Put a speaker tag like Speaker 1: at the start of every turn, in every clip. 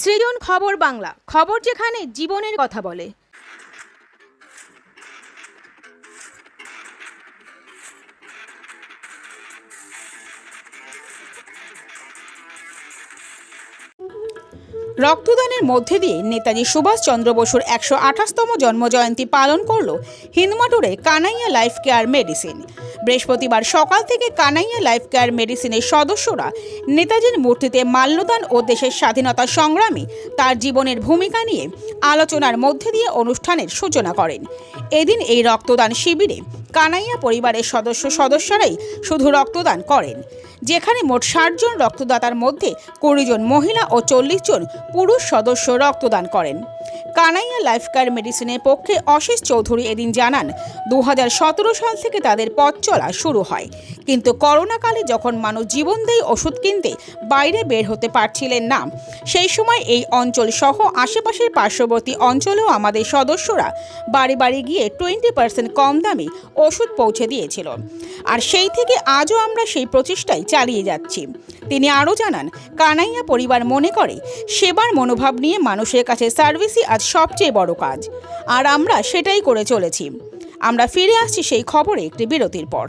Speaker 1: সৃজন খবর বাংলা। খবর যেখানে জীবনের কথা বলে। রক্তদানের মধ্যে দিয়ে নেতাজি সুভাষচন্দ্র বসুর একশো আঠাশতম জন্মজয়ন্তী পালন করল হিন্দমাটুরে কানাইয়া লাইফ কেয়ার মেডিসিন। বৃহস্পতিবার সকাল থেকে কানাইয়া লাইফ কেয়ার মেডিসিনের সদস্যরা নেতাজির মূর্তিতে মাল্যদান ও দেশের স্বাধীনতা সংগ্রামে তার জীবনের ভূমিকা নিয়ে আলোচনার মধ্যে দিয়ে অনুষ্ঠানের সূচনা করেন। এদিন এই রক্তদান শিবিরে কানাইয়া পরিবারের সদস্য সদস্যরাই শুধু রক্তদান করেন, যেখানে মোট ষাট জন রক্তদাতার মধ্যে কুড়ি জন মহিলা ও চল্লিশ জন পুরুষ সদস্য রক্তদান করেন। কানাইয়া লাইফ কেয়ার মেডিসিনের পক্ষে অশেষ চৌধুরী এদিন জানান, দু হাজার সতেরো সাল থেকে তাদের পথ চলা শুরু হয়। কিন্তু করোনাকালে যখন মানুষ জীবন ওষুধ কিনতে বাইরে বের হতে পারছিলেন না। সেই সময় এই অঞ্চল সহ আশেপাশের পার্শ্ববর্তী অঞ্চলেও আমাদের সদস্যরা বাড়ি বাড়ি গিয়ে টোয়েন্টি পার্সেন্ট কম দামে ওষুধ পৌঁছে দিয়েছিল। আর সেই থেকে আজও আমরা সেই প্রচেষ্টাই চালিয়ে যাচ্ছি। তিনি আরও জানান, কানাইয়া পরিবার মনে করে, সেবার মনোভাব নিয়ে মানুষের কাছে সার্ভিসই আজ সবচেয়ে বড় কাজ। আর আমরা সেটাই করে চলেছি। আমরা ফিরে আসছি সেই খবরে একটি বিরতির পর।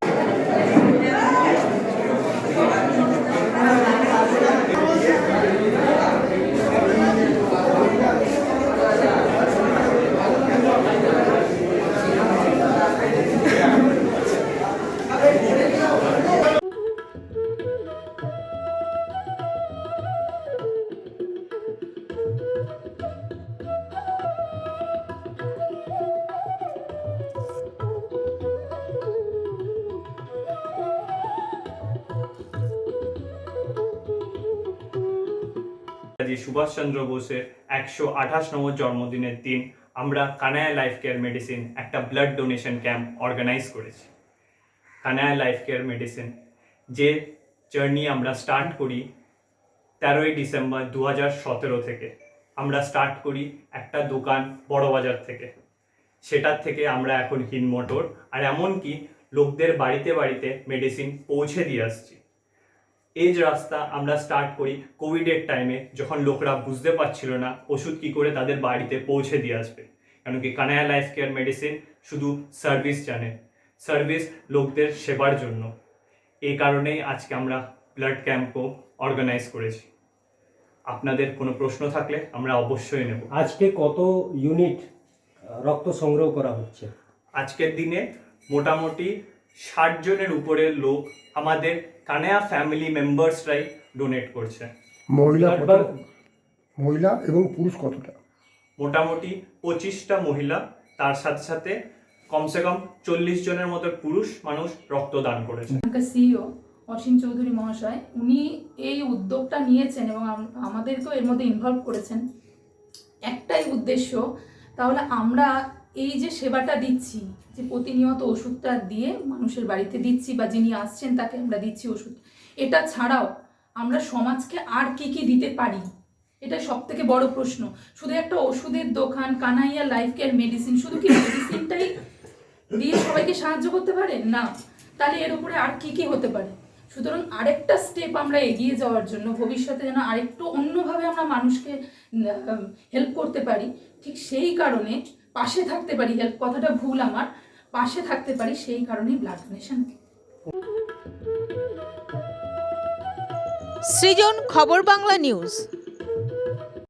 Speaker 2: নেতাজি সুভাষচন্দ্র বোসের একশো আঠাশ নম্বর জন্মদিনের দিন আমরা কানায়া লাইফ কেয়ার মেডিসিন একটা ব্লাড ডোনেশন ক্যাম্প অর্গানাইজ করেছি। কানায়া লাইফ কেয়ার মেডিসিন, যে জার্নি আমরা স্টার্ট করি তেরোই ডিসেম্বর দু হাজার সতেরো থেকে। আমরা স্টার্ট করি একটা দোকান বড়বাজার থেকে। সেটার থেকে আমরা এখন হিন মোটর আর এমনকি লোকদের বাড়িতে বাড়িতে মেডিসিন পৌঁছে দিয়ে আসছি। এই যে রাস্তা আমরা স্টার্ট করি কোভিডের টাইমে যখন লোকরা বুঝতে পারছিল না ওষুধ কি করে তাদের বাড়িতে পৌঁছে দিয়ে আসবে। কেন কি কানায়া লাইফ কেয়ার মেডিসিন শুধু সার্ভিস জানে সার্ভিস লোকদের সেবার জন্য। এই কারণেই আজকে আমরা ব্লাড ক্যাম্পও অর্গানাইজ করেছি। আপনাদের কোনো প্রশ্ন থাকলে আমরা অবশ্যই নেব।
Speaker 3: আজকে কত ইউনিট রক্ত সংগ্রহ করা হচ্ছে?
Speaker 2: আজকের দিনে মোটামুটি ষাট জনের উপরে লোক আমাদের কানায়া ফ্যামিলি মেম্বার্সরাই ডোনেট করছে।
Speaker 4: মহিলা কত? মহিলা এবং পুরুষ কতটা?
Speaker 2: মোটামুটি পঁচিশটা মহিলা তার সাথে সাথে কমসে কম চল্লিশ জনের মতো পুরুষ মানুষ রক্তদান করেছে।
Speaker 5: সিইও অসীম চৌধুরী মহাশয় উনি এই উদ্যোগটা নিয়েছেন এবং আম- আমাদেরকেও এর মধ্যে ইনভলভ করেছেন। একটাই উদ্দেশ্য তাহলে আমরা এই যে সেবাটা দিচ্ছি, যে প্রতিনিয়ত ওষুধটা দিয়ে মানুষের বাড়িতে দিচ্ছি বা যিনি আসছেন তাকে আমরা দিচ্ছি ওষুধ, এটা ছাড়াও আমরা সমাজকে আর কি কি দিতে পারি? এটা সব থেকে বড় প্রশ্ন। শুধু একটা ওষুধের দোকান, কানাইয়া লাইফ কেয়ার মেডিসিন, শুধু কি মেডিসিনটাই দিয়ে সবাইকে সাহায্য করতে পারে? না। তাহলে এর উপরে আর কি কি হতে পারে? সুতরাং আরেকটা স্টেপ আমরা এগিয়ে যাওয়ার জন্য, ভবিষ্যতে যেন আরেকটু অন্যভাবে আমরা মানুষকে হেল্প করতে পারি, ঠিক সেই কারণে পাশে থাকতে পারি হেল্প কথাটা ভুল আমার, পাশে থাকতে পারি সেই কারণেই ব্লাড ডোনেশন
Speaker 1: সৃজন খবর বাংলা নিউজ